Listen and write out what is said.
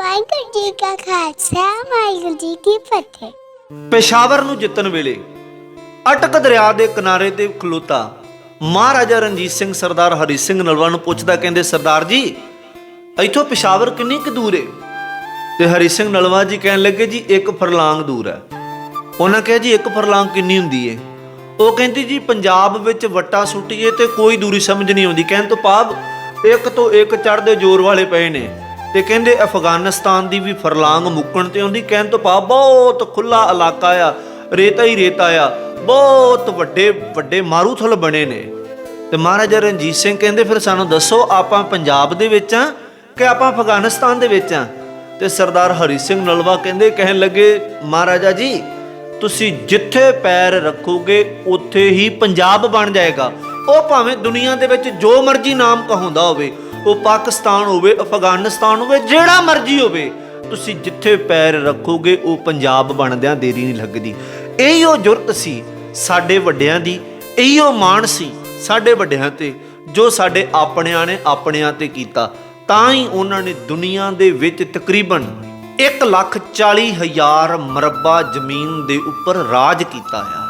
ਵਾਹਿਗੁਰੂ ਜੀ ਕਾ ਖਾਲਸਾ, ਵਾਹਿਗੁਰੂ ਜੀ ਕੀ ਫਤਿਹ। ਪੇਸ਼ਾਵਰ ਨੂੰ ਜਿੱਤਣ ਵੇਲੇ ਅਟਕ ਦਰਿਆ ਦੇ ਕਿਨਾਰੇ ਤੇ ਖਲੋਤਾ ਮਹਾਰਾਜਾ ਰਣਜੀਤ ਸਿੰਘ ਸਰਦਾਰ ਹਰੀ ਸਿੰਘ ਨਲਵਾ ਨੂੰ ਪੁੱਛਦਾ, ਕਹਿੰਦੇ, ਸਰਦਾਰ ਜੀ, ਇੱਥੋਂ ਪੇਸ਼ਾਵਰ ਕਿੰਨੀ ਕੁ ਦੂਰ ਏ? ਤੇ ਹਰੀ ਸਿੰਘ ਨਲਵਾ ਜੀ ਕਹਿਣ ਲੱਗੇ, ਜੀ, ਇੱਕ ਫਰਲਾਂਗ ਦੂਰ ਹੈ। ਉਹਨਾਂ ਕਿਹਾ, ਜੀ, ਇੱਕ ਫਰਲਾਂਗ ਕਿੰਨੀ ਹੁੰਦੀ ਏ? ਉਹ ਕਹਿੰਦੀ, ਜੀ, ਪੰਜਾਬ ਵਿੱਚ ਵੱਟਾ ਸੁੱਟੀਏ ਤੇ ਕੋਈ ਦੂਰੀ ਸਮਝ ਨਹੀਂ ਆਉਂਦੀ। ਕਹਿਣ ਤੋਂ ਭਾਵ ਇੱਕ ਤੋਂ ਇੱਕ ਚੜਦੇ ਜ਼ੋਰ ਵਾਲੇ ਪਏ ਨੇ। ਤੇ ਕਹਿੰਦੇ ਅਫਗਾਨਿਸਤਾਨ ਦੀ ਵੀ ਫਰਲਾਂਗ ਮੁੱਕਣ ਤੇ ਆਉਂਦੀ ਕਹਿਣ ਤੋਂ ਭਾਵ ਬਹੁਤ ਖੁੱਲਾ ਇਲਾਕਾ ਆ, ਰੇਤਾ ਹੀ ਰੇਤਾ ਆ, ਬਹੁਤ ਵੱਡੇ ਵੱਡੇ ਮਾਰੂਥਲ ਬਣੇ ਨੇ। ਤੇ ਮਹਾਰਾਜਾ ਰਣਜੀਤ ਸਿੰਘ ਕਹਿੰਦੇ ਫਿਰ ਸਾਨੂੰ ਦੱਸੋ ਆਪਾਂ ਪੰਜਾਬ ਦੇ ਵਿੱਚ ਆ ਕਿ ਆਪਾਂ ਅਫਗਾਨਿਸਤਾਨ ਦੇ ਵਿੱਚ ਆ? ਤੇ ਸਰਦਾਰ ਹਰੀ ਸਿੰਘ ਨਲਵਾ ਕਹਿੰਦੇ, ਕਹਿਣ ਲੱਗੇ, ਮਹਾਰਾਜਾ ਜੀ, ਤੁਸੀਂ ਜਿੱਥੇ ਪੈਰ ਰੱਖੋਗੇ, ਉੱਥੇ ਹੀ ਪੰਜਾਬ ਬਣ ਜਾਏਗਾ। ਉਹ ਭਾਵੇਂ ਦੁਨੀਆ ਦੇ ਵਿੱਚ ਜੋ ਮਰਜ਼ੀ ਨਾਮ ਕਹਾਉਂਦਾ ਹੋਵੇ ਉਹ ਪਾਕਿਸਤਾਨ ਹੋਵੇ, ਅਫਗਾਨਿਸਤਾਨ ਹੋਵੇ, ਜਿਹੜਾ ਮਰਜ਼ੀ ਹੋਵੇ, ਤੁਸੀਂ ਜਿੱਥੇ ਪੈਰ ਰੱਖੋਗੇ, ਉਹ ਪੰਜਾਬ ਬਣਦਿਆਂ ਦੇਰੀ ਨਹੀਂ ਲੱਗਦੀ। ਇਹੋ ਜੁਰਤ ਸੀ ਸਾਡੇ ਵੱਡਿਆਂ ਦੀ, ਇਹੀਓ ਮਾਣ ਸੀ ਸਾਡੇ ਵੱਡਿਆਂ ਤੇ, ਜੋ ਸਾਡੇ ਆਪਣਿਆਂ ਨੇ ਆਪਣਿਆਂ ਤੇ ਕੀਤਾ। ਤਾਂ ਹੀ ਉਹਨਾਂ ਨੇ ਦੁਨੀਆ ਦੇ ਵਿੱਚ ਤਕਰੀਬਨ 1 ਲੱਖ 40 ਹਜ਼ਾਰ ਮਰਬਾ ਜ਼ਮੀਨ ਦੇ ਉੱਪਰ ਰਾਜ ਕੀਤਾ ਆ।